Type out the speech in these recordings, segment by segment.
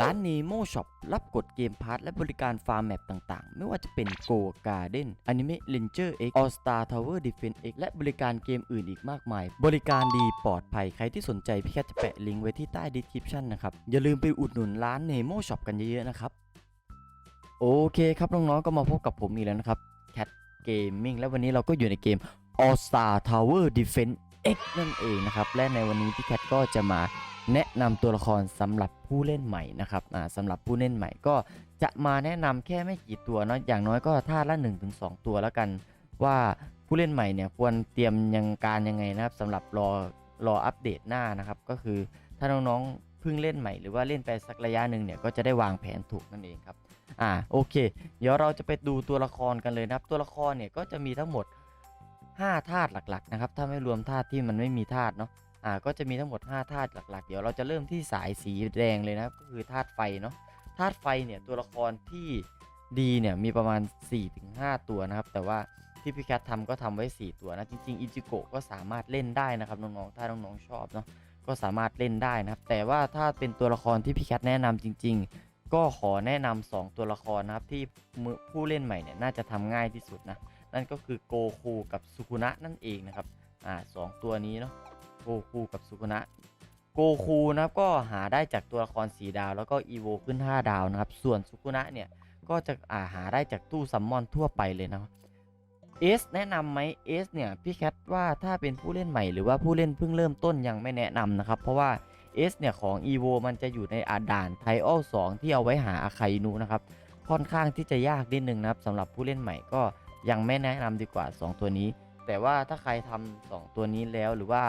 ร้าน Nemo Shop รับกดเกมพาร์ทและบริการฟาร์มแมปต่างๆ ไม่ว่าจะเป็น Go Garden Anime Ranger X All Star Tower Defense X และบริการเกมอื่นอีกมากมาย บริการดีปลอดภัยใครที่สนใจพี่แคทจะแปะลิงก์ไว้ที่ใต้ description นะครับ อย่าลืมไปอุดหนุนร้าน Nemo Shop กันเยอะๆนะครับ โอเคครับน้องๆก็มาพบกับผมอีกแล้วนะครับ Cat Gaming และวันนี้เราก็อยู่ในเกม All Star Tower Defense X นั่นเองนะครับ และในวันนี้พี่แคทก็จะมา แนะนำตัวละครสำหรับผู้เล่นใหม่นะครับอ่าสำหรับผู้เล่นใหม่ก็จะมาแนะนำแค่ไม่กี่ตัวเนาะอย่างน้อยก็ท่าละ 1-2 ตัวแล้วกันว่าผู้เล่นใหม่เนี่ยควรเตรียมยังการยังไงนะครับสำหรับรอรออัปเดตหน้านะครับ ก็คือถ้าน้องๆเพิ่งเล่นใหม่หรือว่าเล่นไปสักระยะหนึ่งเนี่ยก็จะได้วางแผนถูกนั่นเองครับอ่าโอเค เดี๋ยวเราจะไปดูตัวละครกันเลยนะครับ ตัวละครเนี่ยก็จะมีทั้งหมด 5 ธาตุหลักๆนะครับ ถ้าไม่รวมธาตุที่มันไม่มีธาตุเนาะ อ่าก็จะมีทั้งหมด 5 ธาตุหลัก ๆ เดี๋ยวเราจะเริ่มที่สายสีแดงเลยนะครับก็คือธาตุไฟเนาะธาตุไฟเนี่ยตัวละครที่ดีเนี่ยมีประมาณ 4-5 ตัวนะครับ แต่ว่าที่พี่แคททำก็ทำไว้ 4 ตัวนะจริงๆอิจิโกะก็สามารถเล่นได้นะครับน้องๆถ้าน้องๆชอบเนาะก็สามารถเล่นได้นะครับ แต่ว่าถ้าเป็นตัวละครที่พี่แคทแนะนำจริง ๆ ก็ขอแนะนำ2ตัวละครนะครับที่ผู้เล่นใหม่เนี่ยน่าจะทำง่ายที่สุดนะนั่นก็คือโกคูกับสุกุนะนั่นเองนะครับอ่าสองตัวนี้เนาะ โกคูกับสุกุนะโกคูนะครับก็หาได้จากตัวละครสีดาว แล้วก็อีโวขึ้น 5 ดาวนะครับ ส่วนสุกุนะเนี่ยก็จะอาหาได้จากตู้ซัมมอนทั่วไปเลยนะเอสแนะนำไหมเอสเนี่ยพี่แคทว่าถ้าเป็นผู้เล่นใหม่หรือว่าผู้เล่นเพิ่งเริ่มต้นยังไม่แนะนำนะครับ เพราะว่าเอสเนี่ยของ e v o มันจะอยู่ในอาด่านไทออล2ที่เอาไว้หาอาคาอินุนะครับ ค่อนข้างที่จะยากนิดนึงนะครับสำหรับผู้เล่นใหม่ก็ยังไม่แนะนำดีกว่า 2 ตัวนี้ แต่ว่าถ้าใครทำสองตัวนี้แล้วหรือว่า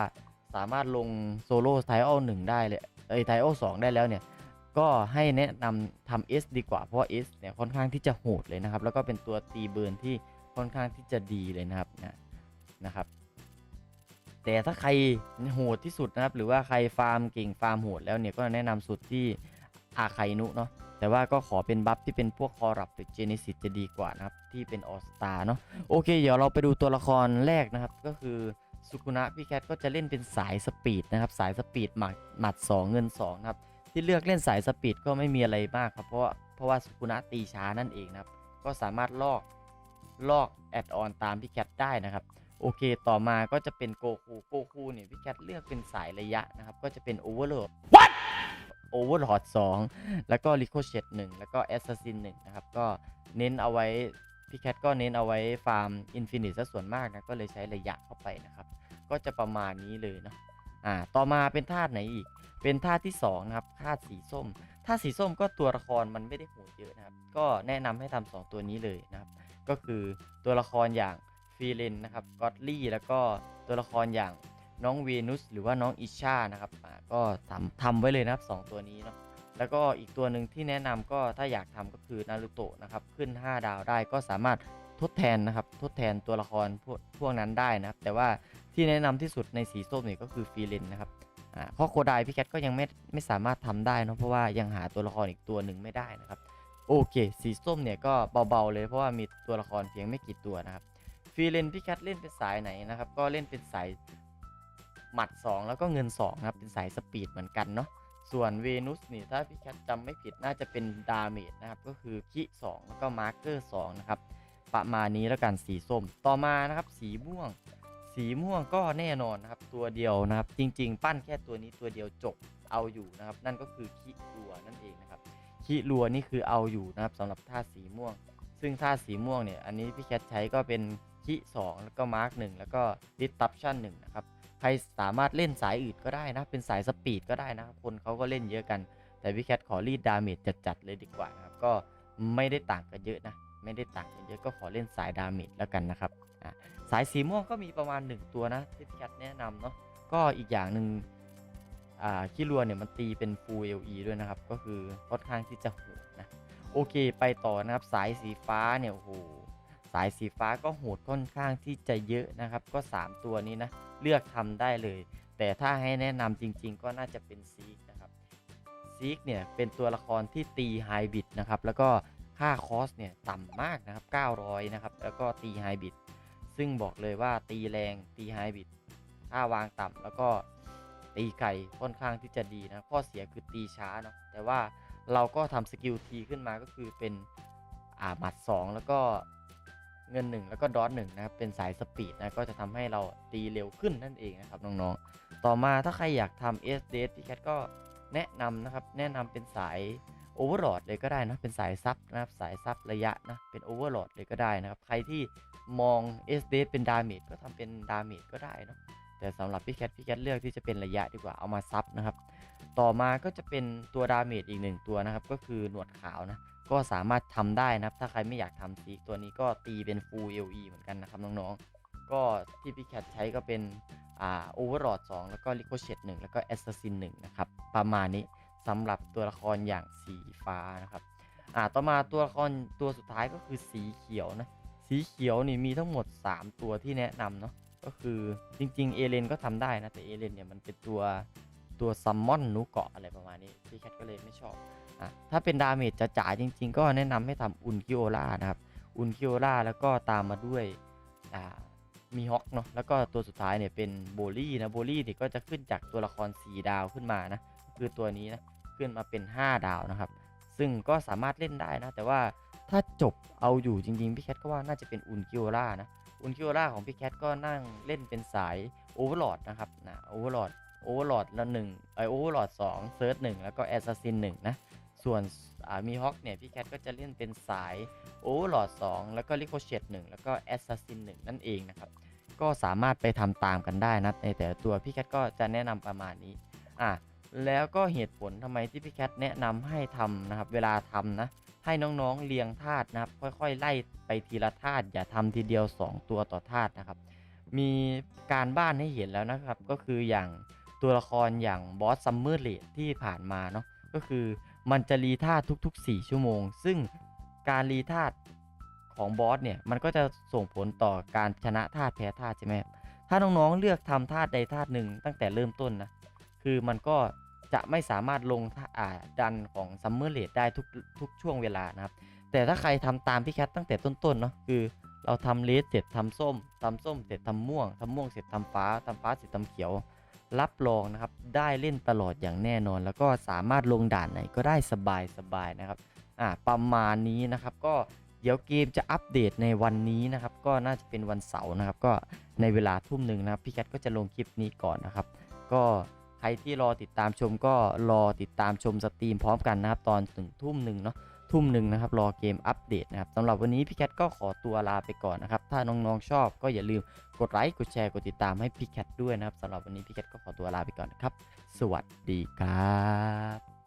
สามารถลงโซโล่ไทออหนึ่งได้เลยเอ้ยไทออสองได้แล้วเนี่ย ก็ให้แนะนำทำ S ดีกว่าเพราะว่า S เนี่ยค่อนข้างที่จะโหดเลยนะครับ แล้วก็เป็นตัวตีเบิร์นที่ค่อนข้างที่จะดีเลยนะครับนะนะครับ แต่ถ้าใครโหดที่สุดนะครับ หรือว่าใครฟาร์มเก่งฟาร์มโหดแล้วเนี่ยก็แนะนำสุดที่อาไคนุเนาะแต่ว่าก็ขอเป็นบัฟที่เป็นพวกคอรับหรือเจเนซิสจะดีกว่านะครับ ที่เป็นออสตาเนาะโอเค เดี๋ยวเราไปดูตัวละครแรกนะครับก็คือ สุกุนะพี่แคทก็จะเล่นเป็นสายสปีดนะครับสายสปีดหมัดหมัด 2 เงิน2นะครับที่เลือกเล่นสายสปีดก็ไม่มีอะไรมากครับเพราะว่าเพราะว่าสุกุนะตีช้านั่นเองนะครับก็สามารถลอกลอกแอดออนตามพี่แคทได้นะครับโอเค ต่อมาก็จะเป็นโกคูโกคูเนี่ยพี่แคทเลือกเป็นสายระยะนะครับ ก็จะเป็นโอเวอร์โหลดโอเวอร์ลอด2แล้วก็ริโคเชตหนึ่งแล้วก็แอสซัสซินหนึ่งนะครับ ก็เน้นเอาไว้ พี่แคทก็เน้นเอาไว้ฟาร์มอินฟินิตซะส่วนมากนะก็เลยใช้ระยะเข้าไปนะครับ ก็จะประมาณนี้เลยเนาะอ่าต่อมาเป็นธาตุไหนอีก เป็นธาตุที่2นะครับธาตุสีส้มธาตุสีส้มก็ตัวละครมันไม่ได้โหดเยอะนะครับ ก็แนะนำให้ทำสองตัวนี้เลยนะครับ ก็คือตัวละครอย่างฟีเลนนะครับก็อตลี่แล้วก็ตัวละครอย่างน้องเวนุสหรือว่าน้องอิชานะครับอ่าก็ทำทำไว้เลยนะครับสองตัวนี้เนาะ แล้วก็อีกตัวหนึ่งที่แนะนำก็ถ้าอยากทำก็คือนารูโตะนะครับขึ้น 5 ดาวได้ก็สามารถทดแทนนะครับทดแทนตัวละครพวกพวกนั้นได้นะครับ แต่ว่าที่แนะนำที่สุดในสีส้มนี่ก็คือฟีเลนนะครับข้อโคไดพี่แคทก็ยังไม่ไม่สามารถทำได้นะเพราะว่ายังหาตัวละครอีกตัวหนึ่งไม่ได้นะครับโอเค สีส้มเนี่ยก็เบาๆเลยเพราะว่ามีตัวละครเพียงไม่กี่ตัวนะครับฟีเลนพี่แคทเล่นเป็นสายไหนนะครับก็เล่นเป็นสายหมัด 2 แล้วก็เงิน2นะครับเป็นสายสปีดเหมือนกันเนาะ ส่วนเวนุสนี่ถ้าพี่แคทจำไม่ผิดน่าจะเป็นดาเมจนะครับก็คือคิ2แล้วก็มาร์เกอร์2นะครับประมาณนี้แล้วกันสีส้มต่อมานะครับสีม่วง สีม่วงก็แน่นอนนะครับตัวเดียวนะครับ จริง ๆ ปั้นแค่ตัวนี้ตัวเดียวจบเอาอยู่นะครับ นั่นก็คือคิรัวนั่นเองนะครับคิรัวนี่คือเอาอยู่นะครับสำหรับท่าสีม่วง ซึ่งท่าสีม่วงเนี่ยอันนี้พี่แคทใช้ก็เป็นคิ2แล้วก็มาร์ก1แล้วก็ดิสตัปชั่น1นะครับ ใครสามารถเล่นสายอื่นก็ได้นะ เป็นสายสปีดก็ได้นะ คนเขาก็เล่นเยอะกัน แต่พี่แคทขอรีดดาเมจจัดๆเลยดีกว่านะครับ ก็ไม่ได้ต่างกันเยอะนะ ไม่ได้ต่างกันเยอะก็ขอเล่นสายดาเมจแล้วกันนะครับ สายสีม่วงก็มีประมาณ 1 ตัวนะที่พี่แคทแนะนำเนาะ ก็อีกอย่างหนึ่งอ่าคิรัวเนี่ยมันตีเป็น full LE ด้วยนะครับ ก็คือค่อนข้างที่จะโหดนะ โอเคไปต่อนะครับ สายสีฟ้าเนี่ยโอ้โห สายสีฟ้าก็โหดค่อนข้างที่จะเยอะนะครับ ก็ 3 ตัวนี้นะเลือกทำได้เลย แต่ถ้าให้แนะนำจริง ๆ ก็น่าจะเป็นซีกนะครับซีกเนี่ยเป็นตัวละครที่ตีไฮบิดนะครับแล้วก็ค่าคอสเนี่ยต่ำมากนะครับ 900 นะครับ แล้วก็ตีไฮบิดซึ่งบอกเลยว่าตีแรงตีไฮบิดค่าวางต่ำแล้วก็ตีไก่ค่อนข้างที่จะดีนะข้อเสียคือตีช้าเนาะแต่ว่าเราก็ทำสกิลทีขึ้นมาก็คือเป็นอ่าหมัด 2 แล้วก็ เงิน 1 แล้วก็ดอทหนึ่งนะครับเป็นสายสปีดนะก็จะทำให้เราตีเร็วขึ้นนั่นเองนะครับน้องๆ ต่อมาถ้าใครอยากทำ s d s พี่แคทก็แนะนำนะครับแนะนำเป็นสายโอเวอร์โหลดเลยก็ได้นะเป็นสายซับนะครับสายซับระยะนะเป็นโอเวอร์โหลดเลยก็ได้นะครับใครที่มอง s d s เป็นดาเมจก็ทำเป็นดาเมจก็ได้นะแต่สำหรับพี่แคทพี่แคทเลือกที่จะเป็นระยะดีกว่าเอามาซับนะครับต่อมาก็จะเป็นตัวดาเมจอีกหนึ่งตัวนะครับก็คือหนวดขาวนะ ก็สามารถทำได้นะครับ ถ้าใครไม่อยากทำซีกตัวนี้ก็ตีเป็น full LE เหมือนกันนะครับน้องๆ ก็ที่พี่แคทใช้ก็เป็นอ่า Overlord 2 แล้วก็ Ricochet 1 แล้วก็ Assassin 1 นะครับ ประมาณนี้สำหรับตัวละครอย่างสีฟ้านะครับอ่าต่อมาตัวละครตัวสุดท้ายก็คือสีเขียวนะ สีเขียวนี่มีทั้งหมด 3 ตัวที่แนะนำเนาะก็คือจริงๆเอเลนก็ทำได้นะ แต่เอเลนเนี่ยมันเป็นตัวตัวซัมมอนนูเกาะอะไรประมาณนี้พี่แคทก็เลยไม่ชอบ ถ้าเป็นดาเมจจ๋าจริง ๆ ก็แนะนำให้ทำอุนคิโอล่านะครับอุนคิโอล่าแล้วก็ตามมาด้วยมีฮอกเนาะแล้วก็ตัวสุดท้ายเนี่ยเป็นโบลี่นะโบลี่เนี่ยก็จะขึ้นจากตัวละคร 4 ดาวขึ้นมานะคือตัวนี้นะขึ้นมาเป็น 5 ดาวนะครับ ซึ่งก็สามารถเล่นได้นะ แต่ว่าถ้าจบเอาอยู่จริง ๆ พี่แคทก็ว่าน่าจะเป็นอุนคิโอล่านะอุนคิโอล่าของพี่แคทก็นั่งเล่นเป็นสายโอเวอร์ลอดนะครับนะโอเวอร์ลอดโอเวอร์ลอดละหนึ่งไอโอเวอร์ลอดสองเซิร์ชหนึ่งแล้วก็แอสซัสซินหนึ่งนะ ส่วนมีฮอกเนี่ยพี่แคทก็จะเล่นเป็นสายโอเวอร์ลอด2แล้วก็ลิโคเชต1แล้วก็แอสซัสซิน1นั่นเองนะครับ ก็สามารถไปทำตามกันได้นะในแต่ละตัวพี่แคทก็จะแนะนำประมาณนี้อะแล้วก็เหตุผลทำไมที่พี่แคทแนะนำให้ทำนะครับ เวลาทำนะให้น้องๆเรียงธาตุนะครับ ค่อยๆ ไล่ไปทีละธาตุอย่าทำทีเดียว 2 ตัวต่อธาตุนะครับ มีการบ้านให้เห็นแล้วนะครับ ก็คืออย่างตัวละครอย่างบอสซัมเมอร์เลดที่ผ่านมาเนาะก็คือ มันจะรีธาตุทุก ๆ 4 ชั่วโมง ซึ่งการรีธาตุของบอสเนี่ยมันก็จะส่งผลต่อการชนะธาตุแพ้ธาตุใช่ไหมถ้าน้องๆเลือกทำธาตุใดธาตุหนึ่งตั้งแต่เริ่มต้นนะคือมันก็จะไม่สามารถลงท่าอ่าดันของซัมเมอร์เลดได้ทุกทุกช่วงเวลานะครับ แต่ถ้าใครทำตามพี่แคทตั้งแต่ต้นๆเนาะคือเราทำเลสเสร็จทำส้มทำส้มเสร็จทำม่วงทำม่วงเสร็จทำฟ้าทำฟ้าเสร็จทำเขียว รับรองนะครับได้เล่นตลอดอย่างแน่นอน แล้วก็สามารถลงด่านไหนก็ได้สบายสบายๆนะครับอ่าประมาณนี้นะครับก็เดี๋ยวเกมจะอัปเดตในวันนี้นะครับ ก็น่าจะเป็นวันเสาร์นะครับ ก็ในเวลาทุ่มหนึ่งนะครับพี่แคทก็จะลงคลิปนี้ก่อนนะครับ ก็ใครที่รอติดตามชมก็รอติดตามชมสตรีมพร้อมกันนะครับ ตอนถึงทุ่มหนึ่งเนาะ ทุ่มหนึ่งนะครับรอเกมอัปเดตนะครับสำหรับวันนี้พี่แคทก็ขอตัวลาไปก่อนนะครับ ถ้าน้องๆชอบก็อย่าลืมกดไลค์กดแชร์กดติดตามให้พี่แคทด้วยนะครับสำหรับวันนี้พี่แคทก็ขอตัวลาไปก่อนนะครับ สวัสดีครับ